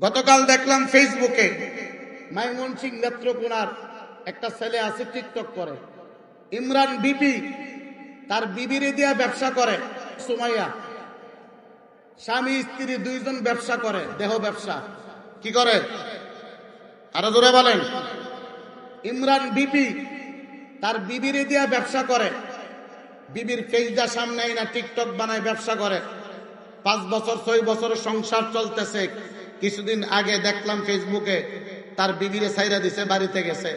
গতকাল দেখলাম ফেসবুকে মাইমন সিং নেত্রকোনার একটা ছেলে আছে টিকটক করে। ইমরান বিপি, তার বিবিরে দিয়া ব্যবসা করে, সুমাইয়া। স্বামী, স্ত্রী দুইজন ব্যবসা করে, দেহ ব্যবসা। কি করে? আরও জোরে বলেন। ইমরান বিপি, তার বিবিরে দিয়া ব্যবসা করে। বিবির ফেজদা সামনে না টিকটক বানায় ব্যবসা করে। পাঁচ বছর, ছয় বছরের সংসার চলতেছে। কিছুদিন আগে দেখলাম ফেসবুকে, তার বিবিরে সাইরা দিছে, বাড়িতে গেছে।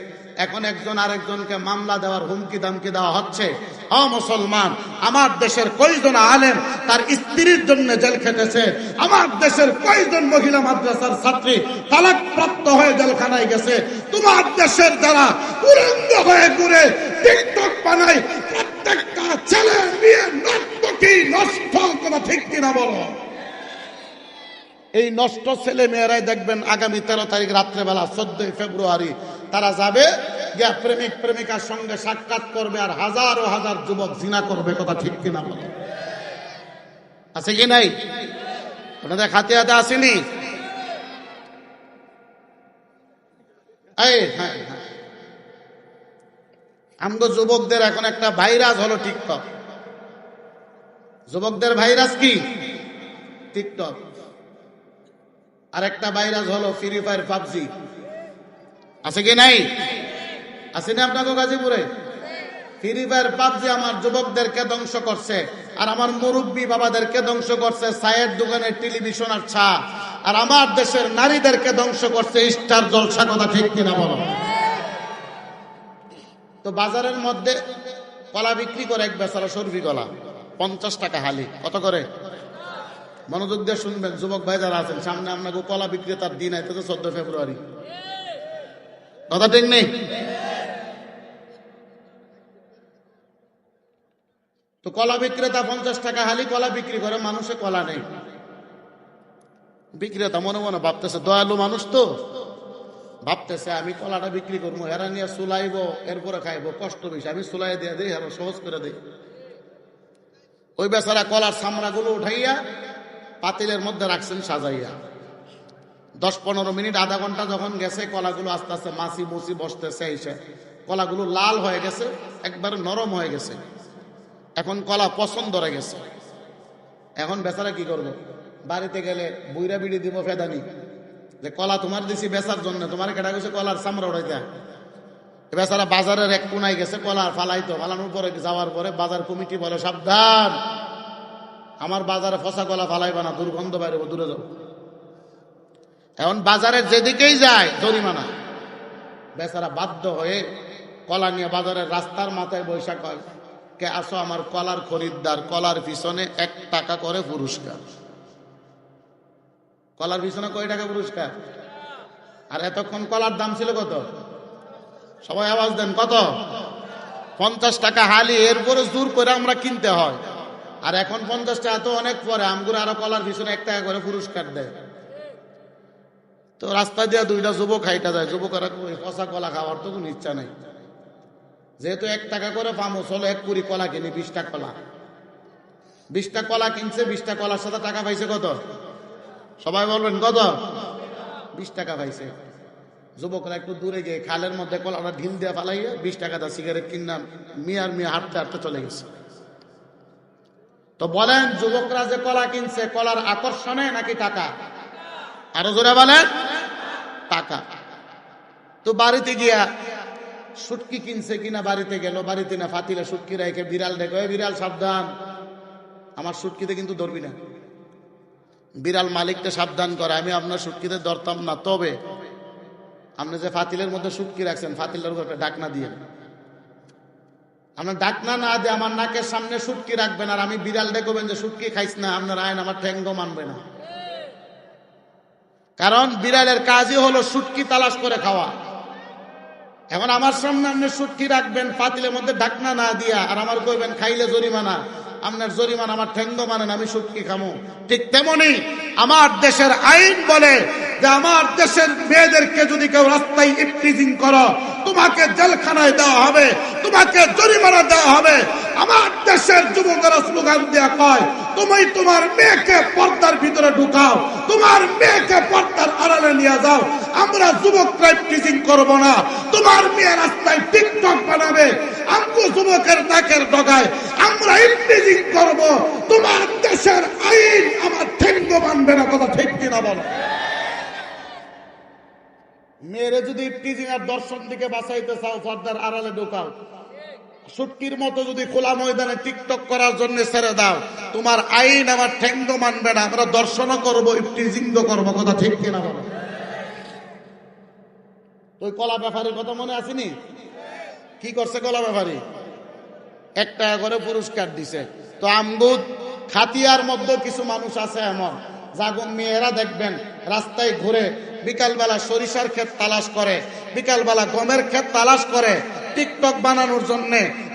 এখন একজন আরেকজনকে মামলা দেওয়ার হুমকি দামকি দেওয়া হচ্ছে। অ মুসলমান, আমার দেশের কয়জন আলেম তার স্ত্রীর জন্য জেল খেটেছে? আমার দেশের কয়জন মহিলা মাদ্রাসার ছাত্রী তালাক প্রাপ্ত হয়ে জেলখানায় গেছে? তোমার দেশের যারা উলঙ্গ হয়ে ঘুরে টিকটক বানায় প্রত্যেকটা ছেলে নষ্ট কোনো ঠিক কিনা বলো? এই নষ্ট ছেলে মেয়েরাই দেখবেন আগামী তেরো তারিখ রাত্রেবেলা চোদ্দই ফেব্রুয়ারি তারা যাবে গিয়া প্রেমিক প্রেমিকার সঙ্গে সাক্ষাৎ করবে আর হাজার ও হাজার যুবক জিনা করবে কথা ঠিক কিনা বলো? আছে কি নাই? আপনাদের হাতে হাতে আসেনি হ্যাঁ, হ্যাঁ। আমগো যুবকদের এখন একটা ভাইরাস হলো টিকটক। যুবকদের ভাইরাস কি? টিকটক। আর একটা ভাইরাস হলো ফ্রি ফায়ার পাবজি। আছে কি নাই? আছে না আপনাকে গাজীপুরে? ফ্রি ফায়ার পাবজি আমার যুবকদেরকে ধ্বংস করছে। আর আমার মুরব্বী বাবাদেরকে ধ্বংস করছে। চায়ের দোকানের টেলিভিশন আর ছা আর আমার দেশের নারীদেরকে ধ্বংস করছে। স্টার জলসা কথা ঠিক কিনা বলো? তো বাজারের মধ্যে কলা বিক্রি করে এক বেচারা সরবি কলা পঞ্চাশ টাকা হালি। কত করে? মনোযোগ দিয়ে শুনবেন, যুবক ভাই যারা আছেন, সামনে আপনাকে কলা বিক্রেতার দিন আইতেছে চোদ্দ ফেব্রুয়ারি। কথা ঠিক নেই? তো কলা বিক্রেতা পঞ্চাশ টাকা হালি, কলা বিক্রি করে, মানুষে কলা নেই। বিক্রেতা মনে মনে ভাবতেছে, দয়ালু মানুষ তো। ভাবতেছে, আমি কলাটা বিক্রি করব হেরা নিয়ে সুলাইবো, এরপরে খাইবো, কষ্ট বেশি, আমি সুলাই দিয়ে দিই এরা সহজ করে দিই। ওই বেচারা কলার চামড়াগুলো উঠাইয়া পাতিলের মধ্যে রাখছেন, সাজাইয়া। দশ পনেরো মিনিট, আধা ঘণ্টা যখন গেছে, কলাগুলো আস্তে আস্তে মাছি মুছি বসতেছে, এসে কলাগুলো লাল হয়ে গেছে, একবার নরম হয়ে গেছে। এখন কলা পছন্দ হয়ে গেছে। এখন বেচারা কি করব? বাড়িতে গেলে বুইরা বিড়ি দিব ফেদানি। যে কলা তোমার দিছি বেচার জন্য, তোমার কেটা গেছে কলার চামড়া উঠাইতে? বেচারা বাজারের এক কোনায় গেছে, কলার ফালাইতো, ফালানোর পরে যাওয়ার পরে বাজার কমিটি বলে, সাবধান! আমার বাজারে ফসা কলা ফালাইবা না, দুর্গন্ধ বাইরে দূরে যাও। এখন বাজারের যেদিকেই যায়, জরিমানা। বেচারা বাধ্য হয়ে কলা নিয়ে বাজারের রাস্তার মাথায় বৈশাখ হয়, কে আসো আমার কলার খরিদ্দার, কলার পিছনে এক টাকা করে পুরস্কার। কলার পিছনে কয় টাকা পুরস্কার? আর এতক্ষণ কলার দাম ছিল কত? সবাই আওয়াজ দেন, কত? পঞ্চাশ টাকা হালি, এরপরে জোর করে আমরা কিনতে হয়। আর এখন পঞ্চাশ টাকা তো অনেক পরে, আমগুলো আরও কলার পিছনে এক টাকা করে পুরস্কার দেয়। তো রাস্তা দিয়ে দুইটা যুবক খাইটা যায়। যুবকেরা পচা কলা খাওয়ার তো কোনো ইচ্ছা নাই। যেহেতু এক টাকা করে পামো, চলো এক কুড়ি কলা কিনি, বিশটা কলা। বিশটা কলা কিনছে, বিশটা কলার সাথে টাকা পাইছে কত? সবাই বলবেন, কত? বিশ টাকা পাইছে। যুবকরা একটু দূরে গিয়ে খালের মধ্যে কলাটা ঢিল দিয়ে ফালাইয়া বিশ টাকা দা সিগারেট কিনলাম। মিয়ার মিয়া হাঁটতে হাঁটতে চলে গেছে। তো বলেন, যুবকরা যে কলা কিনছে, কলার আকর্ষণে নাকি টাকা? আরও জোরে বলেন, টাকা। তো বাড়িতে গিয়া সুটকি কিনছে কিনা বাড়িতে গেল, বাড়িতে না ফাতিলে সুটকি রেখে বিড়াল দেখো বিড়াল, সাবধান। আমার সুটকিতে কিন্তু ধরবি না। বিড়াল মালিককে সাবধান করে, আমি আপনার সুটকিতে ধরতাম না। তবে আপনি যে ফাতিলের মধ্যে সুটকি রাখছেন, ফাতিলের উপর একটা ডাকনা দিয়ে। আপনার ডাকনা না দিয়ে আমার নাকের সামনে সুটকি রাখবেন আর আমি বিড়াল দেখবেন যে সুটকি খাইস না, আপনার আইন আমার ঠ্যাঙ্গ মানবে না। কারণ বিড়ালের কাজই হলো সুটকি তালাশ করে খাওয়া। এখন আমার সামনে আপনি সুটকি রাখবেন পাতিলের মধ্যে ঢাকনা না দিয়া আর আমার কইবেন, খাইলে জরিমানা, আপনার জরিমানা আমার ঠেঙ্গ মানেন আমি সুটকি খামো। ঠিক তেমনি আমার দেশের আইন বলে যে আমার দেশের মেয়েদেরকে যদি কেউ রাস্তায় ইফটিজিং করো, তোমাকে জেলখানায় দেওয়া হবে, তোমাকে জরিমানা দেওয়া হবে। আমার দেশের যুবকেরা স্লোগান দেয়া কয়, তুমি তোমার মেয়েকে পর্দার ভিতরে ঢুকাও, তোমার মেয়েকে পর্দার আড়ালে নিয়ে যাও। আমরা যুবকরা টিচিং করব না। তোমার মেয়ে রাস্তায় টিকটক বানাবে আমগো যুবকের নাকের ডগায়। আমরা ইফটিজিং করব। তোমার দেশের আইন আমার ঠেঙ্গ মানবে না, কথা ঠিক কিনা বলো? মেয়েরে যদি ইফটিজিং আর দর্শন থেকে বাঁচাইতে চাও, পর্দার আড়ালে ঢোকাও। সুটকির মতো যদি খোলা ময়দানে টিকটক করার জন্য ছেড়ে দাও, তোমার আইন আমার ঠেঙ্গ মানবে না। আমরা দর্শনও করব ইফটিজিং করব, কথা ঠিক কিনা বলো? তো ওই কলা ব্যাপারের কথা মনে আসেনি? কি করছে কলা ব্যাপারী? এক টাকা করে পুরস্কার দিছে। তো আমগুদ খাতিয়ার মধ্যে কিছু মানুষ আছে এমন। যাগো মেয়েরা দেখবেন রাস্তায় ঘুরে বিকালবেলা সরিষার ক্ষেত তালাশ করে, বিকালবেলা গমের ক্ষেত তালাশ করে, টিকটক বানানোর জন্য,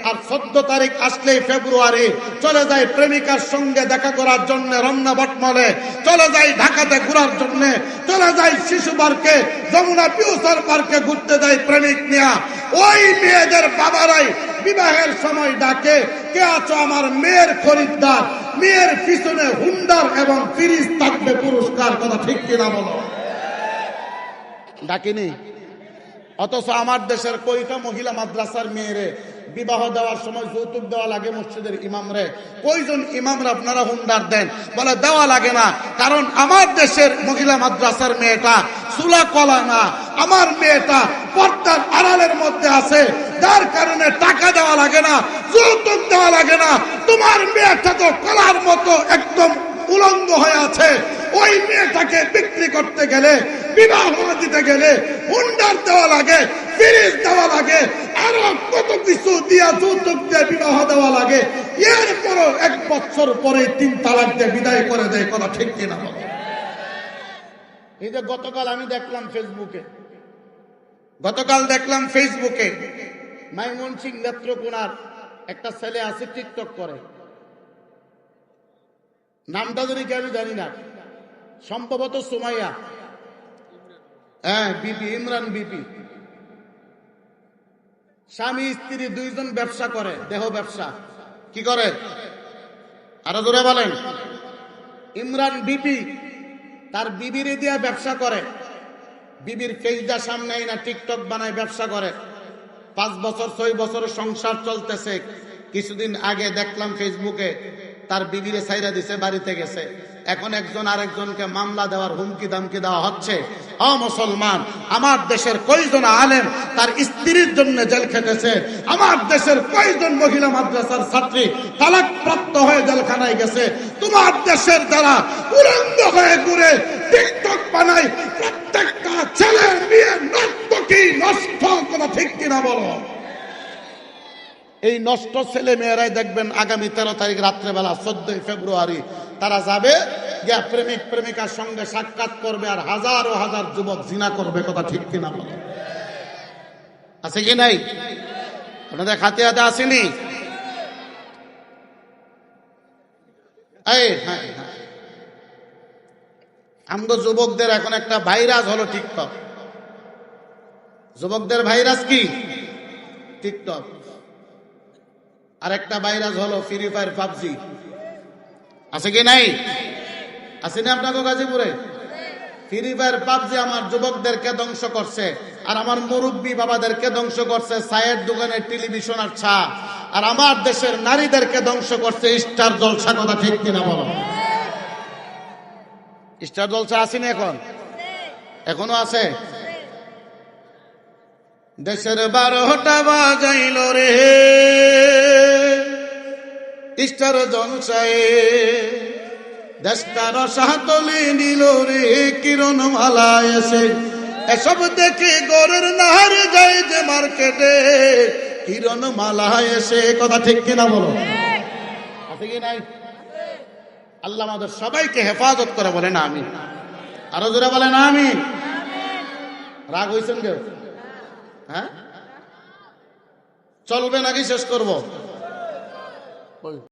আর চোদ্দ তারিখ আসলেই ফেব্রুয়ারি, চলে যায় প্রেমিকার সঙ্গে দেখা করার জন্য রমনা বটমলে, চলে যায় ঢাকাতে ঘোরার জন্য, চলে যায় শিশু পার্কে, যমুনা পিউসার পার্কে ঘুরতে যায় প্রেমিক নিয়া। ওই মেয়েদের বাবারাই বিবাহের সময় ডাকে, কে আছো আমার মেয়ের খরিদ্দার? মেয়ের পিছনে হুন্ডার এবং ফিরিজ থাকবে পুরস্কার, কথা ঠিক কিনা বলো? ডাকিনি। অথচ আমার দেশের কয়টা মহিলা মাদ্রাসার মেয়েরে বিবাহ দেওয়ার সময় যৌতুক দেওয়া লাগে মসজিদের ইমামরে? কয়জন ইমামরা আপনারা হুন্ডার দেন? বলে, দেওয়া লাগে না। কারণ আমার দেশের মহিলা মাদ্রাসার মেয়েটা চুলা কলা না। আমার মেয়েটা পর্দার আড়ালের মধ্যে আছে। যার কারণে টাকা দেওয়া লাগে না যৌতুক দেওয়া লাগে না। তোমার মেয়েটা তো কলার মতো একদম উলঙ্গ হয়ে আছে। ওই মেয়েটাকে বিক্রি করতে গেলে বিবাহ দিতে গেলে হুন্ডার দেওয়া লাগে ফিরিজ দেওয়া লাগে আরও কত কিছু দিয়া যৌতুক দিয়ে বিবাহ দেওয়া লাগে। এরপরও এক বছর পরে তিন তালাক দিয়ে বিদায় করে দেয় কথা ঠিক কিনা বলো? এই যে গতকাল আমি দেখলাম ফেসবুকে গতকাল দেখলাম ফেসবুকে মাইমন সিং নেত্রকোনার একটা ছেলে আছে টিকটক করে। নামটা যদি কি আমি জানি না, সম্ভবত সুমাইয়া। হ্যাঁ বিপি, ইমরান বিপি। স্বামী, স্ত্রী দুইজন ব্যবসা করে, দেহ ব্যবসা। কি করে? আরও জোরে বলেন। ইমরান বিপি তার বিবির দিয়া ব্যবসা করে। বিবির ফেসদা সামনে না টিকটক বানায় ব্যবসা করে। পাঁচ বছর, ছয় বছর সংসার চলতেছে। কিছুদিন আগে দেখলাম ফেসবুকে, তার বিবিরে সাইরা দিছে, বাড়িতে গেছে। এখন একজন আরেকজনকে মামলা দেওয়ার হুমকি দামকি দেওয়া হচ্ছে। অ মুসলমান, আমার দেশের কয়জন আলেম তার স্ত্রীর জন্য জেল খেটেছে? আমার দেশের কয়জন মহিলা মাদ্রাসার ছাত্রী তালাক প্রাপ্ত হয়ে জেলখানায় গেছে? তোমার দেশের যারা উলঙ্গ হয়ে ঘুরে টিকটক বানায়, প্রত্যেকটা ছেলে মেয়ে নর্তকী নষ্ট কথা ঠিক কিনা বলো? এই নষ্ট ছেলে মেয়েরাই দেখবেন আগামী তেরো তারিখ রাত্রেবেলা চোদ্দই ফেব্রুয়ারি তারা যাবে, গিয়া প্রেমিক প্রেমিকার সঙ্গে সাক্ষাৎ করবে আর হাজার হাজার যুবক জিনা করবে কথা ঠিক কিনা বলো? আছে কি নাই? আপনাদের খাতে হাতে আসেনি হ্যাঁ হ্যাঁ। আমগো যুবকদের এখন একটা ভাইরাস হলো টিকটক। যুবকদের ভাইরাস কি? টিকটক। আরেকটা ভাইরাস হলো ফ্রি ফায়ার পাবজি। আছে কি নাই? আছে না আপনাকে গাজীপুরে? ফ্রি ফায়ার পাবজি আমার যুবকদেরকে ধ্বংস করছে, আর আমার মুরব্বী বাবাদেরকে ধ্বংস করছে, চায়ের দোকানের টেলিভিশন আর ছা আর আমার দেশের নারীদেরকে ধ্বংস করছে, স্টার জলসা কথা ঠিক কিনা বলো? স্টার জলসা আসেনি এখন? এখনও আছে? দেশের বারোটা বাজাইল রে। ইষ্টার জলসায়ে দেশটার সাহাতলে নিল রে কিরণ মালা এসে। এসব দেখে গরের নাহার যায় যে মার্কেটে কিরণ মালা এসে। কথা ঠিক কিনা বলো? কি নাই? আল্লাহ আমাদের সবাইকে হেফাজত করে বলে না আমি। আরও জোরে বলে না আমি? রাগ হয়েছেন কেউ? হ্যাঁ? চলবে নাকি শেষ করব?